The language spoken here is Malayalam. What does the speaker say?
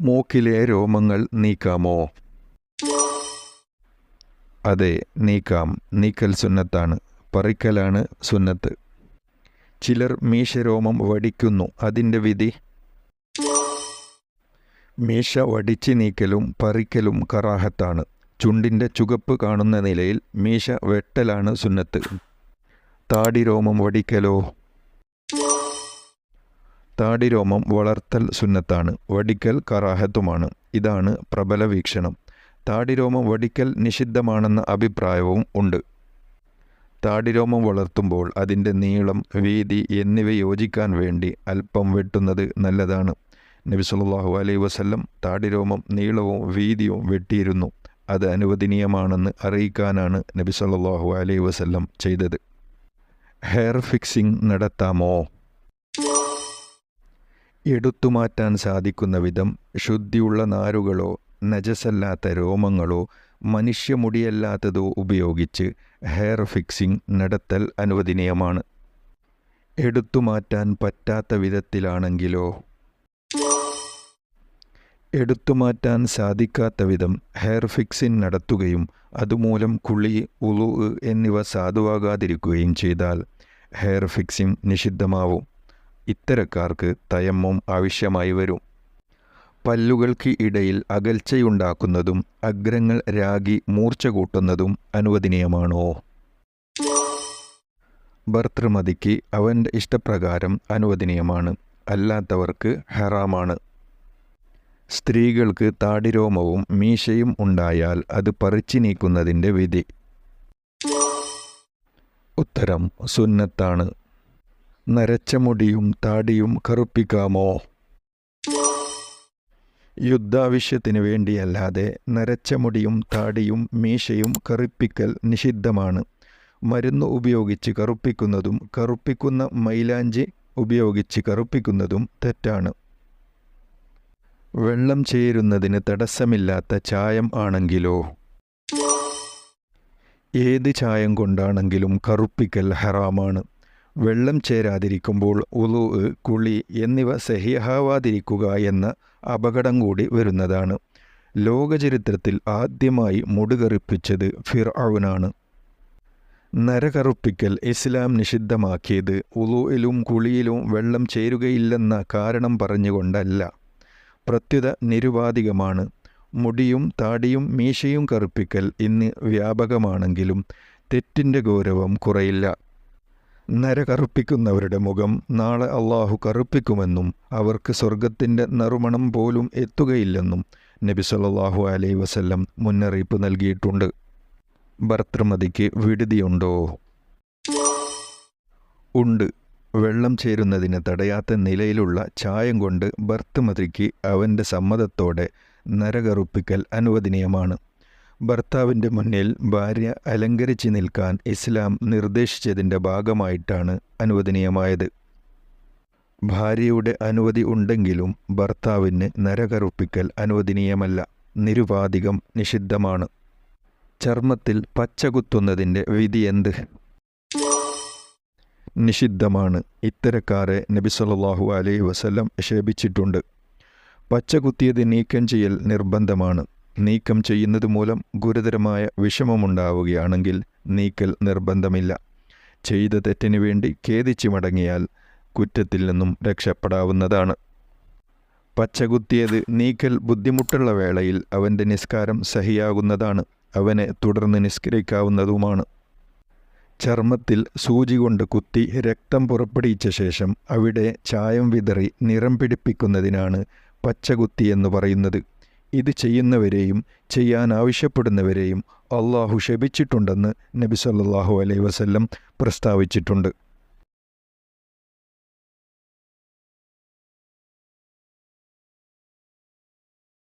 മൂക്കിലെ രോമങ്ങൾ നീക്കാമോ? അതെ നീക്കാം. നീക്കൽ സുന്നത്താണ്. പറിക്കലാണ് സുന്നത്ത്. ചിലർ മീശരോമം വടിക്കുന്നു. അതിന്റെ വിധി? മീശ വടിച്ച് നീക്കലും പറിക്കലും കറാഹത്താണ്. ചുണ്ടിന്റെ ചുകപ്പ് കാണുന്ന നിലയിൽ മീശ വെട്ടലാണ് സുന്നത്ത്. താടിരോമം വടിക്കലോ? താടിരോമം വളർത്തൽ സുന്നത്താണ് വടിക്കൽ കറാഹത്തുമാണ്. ഇതാണ് പ്രബല വീക്ഷണം. താടിരോമം വടിക്കൽ നിഷിദ്ധമാണെന്ന അഭിപ്രായവും ഉണ്ട്. താടിരോമം വളർത്തുമ്പോൾ അതിന്റെ നീളം വീതി എന്നിവ യോജിക്കാൻ വേണ്ടി അല്പം വെട്ടുന്നത് നല്ലതാണ്. നബി സല്ലല്ലാഹു അലൈഹി വസല്ലം താടിരോമം നീളവും വീതിയും വെട്ടിയിരുന്നു. അത് അനുവദനീയമാണെന്ന് അറിയിക്കാനാണ് നബി സല്ലല്ലാഹു അലൈഹി വസല്ലം ചെയ്തത്. Hair fixing നടത്താമോ? എടുത്തുമാറ്റാൻ സാധിക്കുന്ന വിധം ശുദ്ധിയുള്ള നാരുകളോ നജസല്ലാത്ത രോമങ്ങളോ മനുഷ്യമുടിയല്ലാത്തതോ ഉപയോഗിച്ച് ഹെയർ ഫിക്സിംഗ് നടത്തൽ അനുവദനീയമാണ്. എടുത്തുമാറ്റാൻ പറ്റാത്ത വിധത്തിലാണെങ്കിലോ? എടുത്തുമാറ്റാൻ സാധിക്കാത്ത വിധം ഹെയർ ഫിക്സിംഗ് നടത്തുകയും അതുമൂലം കുളി ഉളു എന്നിവ സാധുവാകാതിരിക്കുകയും ചെയ്താൽ ഹെയർ ഫിക്സിംഗ് നിഷിദ്ധമാവും. ഇത്തരക്കാർക്ക് തയമ്മം ആവശ്യമായി വരും. പല്ലുകൾക്ക് ഇടയിൽ അകൽച്ചയുണ്ടാക്കുന്നതും അഗ്രങ്ങൾ രാഗി മൂർച്ച കൂട്ടുന്നതും അനുവദനീയമാണോ? ഭർത്തൃമതിക്ക് അവന്റെ ഇഷ്ടപ്രകാരം അനുവദനീയമാണ്. അല്ലാത്തവർക്ക് ഹറാമാണ്. സ്ത്രീകൾക്ക് താടിരോമവും മീശയും ഉണ്ടായാൽ അത് പറിച്ചു നീക്കുന്നതിന്റെ വിധി. ഉത്തരം സുന്നത്താണ്. നരച്ച മുടിയും താടിയും കറുപ്പിക്കാമോ? യുദ്ധാവശ്യത്തിന് വേണ്ടിയല്ലാതെ നരച്ച മുടിയും താടിയും മീശയും കറുപ്പിക്കൽ നിഷിദ്ധമാണ്. മരുന്ന് ഉപയോഗിച്ച് കറുപ്പിക്കുന്നതും കറുപ്പിക്കുന്ന മൈലാഞ്ചി ഉപയോഗിച്ച് കറുപ്പിക്കുന്നതും തെറ്റാണ്. വെള്ളം ചേരുന്നതിന് തടസ്സമില്ലാത്ത ചായം ആണെങ്കിലോ? ഏത് ചായം കൊണ്ടാണെങ്കിലും കറുപ്പിക്കൽ ഹറാമാണ്. വെള്ളം ചേരാതിരിക്കുമ്പോൾ ഉളു കുളി എന്നിവ സഹ്യഹാവാതിരിക്കുക എന്ന അപകടം കൂടി വരുന്നതാണ്. ലോകചരിത്രത്തിൽ ആദ്യമായി മുടുകറുപ്പിച്ചത് ഫിർഔനാണ്. നരകറുപ്പിക്കൽ ഇസ്ലാം നിഷിദ്ധമാക്കിയത് ഉളുയിലും കുളിയിലും വെള്ളം ചേരുകയില്ലെന്ന കാരണം പറഞ്ഞുകൊണ്ടല്ല. പ്രത്യുത നിരുപാധികമാണ്. മുടിയും താടിയും മീശയും കറുപ്പിക്കൽ ഇന്ന് വ്യാപകമാണെങ്കിലും തെറ്റിന്റെ ഗൗരവം കുറയില്ല. നര കറുപ്പിക്കുന്നവരുടെ മുഖം നാളെ അള്ളാഹു കറുപ്പിക്കുമെന്നും അവർക്ക് സ്വർഗത്തിന്റെ നറുമണം പോലും എത്തുകയില്ലെന്നും നബി സല്ലാഹു അലൈ വസല്ലം മുന്നറിയിപ്പ് നൽകിയിട്ടുണ്ട്. ഭർത്തൃമതിക്ക് വിടുതിയുണ്ടോ? ഉണ്ട്. വെള്ളം ചേരുന്നതിന് തടയാത്ത നിലയിലുള്ള ചായം കൊണ്ട് ഭർത്തൃമതിക്ക് അവന്റെ സമ്മതത്തോടെ നരകറുപ്പിക്കൽ അനുവദനീയമാണ്. ഭർത്താവിന്റെ മുന്നിൽ ഭാര്യ അലങ്കരിച്ച് നിൽക്കാൻ ഇസ്ലാം നിർദ്ദേശിച്ചതിന്റെ ഭാഗമായിട്ടാണ് അനുവദനീയമായത്. ഭാര്യയുടെ അനുമതി ഉണ്ടെങ്കിലും ഭർത്താവിന് നരകറുപ്പിക്കൽ അനുവദനീയമല്ല നിരുപാധികം നിഷിദ്ധമാണ്. ചർമ്മത്തിൽ പച്ച കുത്തുന്നതിന്റെ വിധി എന്ത്? നിഷിദ്ധമാണ്. ഇത്തരക്കാരെ നബി സല്ലല്ലാഹു അലൈഹി വസല്ലം ക്ഷേപിച്ചിട്ടുണ്ട് പച്ച കുത്തിയത് നീക്കം ചെയ്യൽ നിർബന്ധമാണ്. നീക്കം ചെയ്യുന്നത് മൂലം ഗുരുതരമായ വിഷമമുണ്ടാവുകയാണെങ്കിൽ നീക്കൽ നിർബന്ധമില്ല. ചെയ്ത തെറ്റിനു വേണ്ടി ഖേദിച്ചു മടങ്ങിയാൽ കുറ്റത്തിൽ നിന്നും രക്ഷപ്പെടാവുന്നതാണ്. പച്ചകുത്തിയത് നീക്കൽ ബുദ്ധിമുട്ടുള്ള വേളയിൽ അവന്റെ നിസ്കാരം സഹിയാകുന്നതാണ്. അവനെ തുടർന്ന് നിസ്കരിക്കാവുന്നതുമാണ്. ചർമ്മത്തിൽ സൂചി കൊണ്ട് കുത്തി രക്തം പുറപ്പെടുവിച്ച ശേഷം അവിടെ ചായം വിതറി നിറം പിടിപ്പിക്കുന്നതിനാണ് പച്ചകുത്തി എന്ന് പറയുന്നത്. ഇത് ചെയ്യുന്നവരെയും ചെയ്യാൻ ആവശ്യപ്പെടുന്നവരെയും അള്ളാഹു ശപിച്ചിട്ടുണ്ടെന്ന് നബി സല്ലല്ലാഹു അലൈഹി വസല്ലം പ്രസ്താവിച്ചിട്ടുണ്ട്.